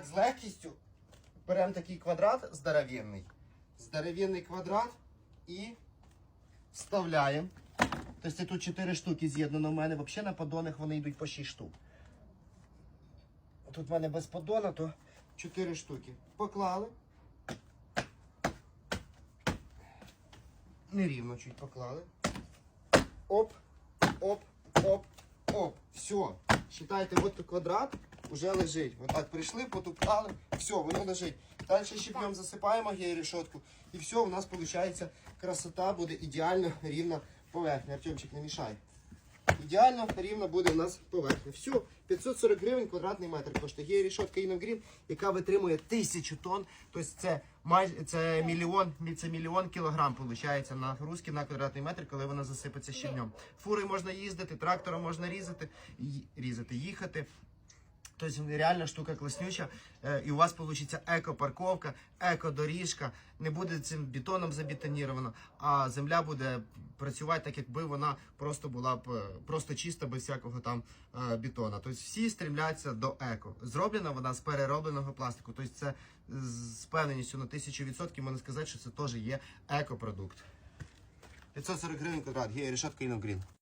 З легкістю беремо такий квадрат здоровенний. Здоровенний квадрат і вставляємо. Тобто тут 4 штуки з'єднано в мене. Взагалі на поддонах вони йдуть по 6 штук. Тут в мене без поддона, то 4 штуки. Поклали. Нерівно чуть поклали. Оп, оп, оп, оп. Все. Считайте, от квадрат уже лежить. Отак прийшли, потукали, все, воно лежить. Далі щепнем засипаємо гей-решетку. І все, у нас виходить красота, буде ідеально рівна поверхня. Артемчик, не мішай. Ідеально рівна буде у нас поверхня. Все, 540 гривень квадратний метр коштує. Є рішотка Іногрін, яка витримує тисячу тонн. Тобто це майже це мільйон, це мільйон кілограм виходить нагрузки на квадратний метр, коли вона засипеться щільнем. Фури можна їздити, трактором можна різати, різати, їхати. Тобто реальна штука класнюча, е, і у вас вийде еко-парковка, еко-доріжка, не буде цим бетоном забетоніровано, а земля буде працювати так, якби вона просто була б е, просто чиста, без всякого там е, бетона. Тобто всі стрімляться до еко. Зроблена вона з переробленого пластику. Тобто це з впевненістю на 1000% можна сказати, що це теж є екопродукт. 540 гривень квадрат, є решетка Іногрін.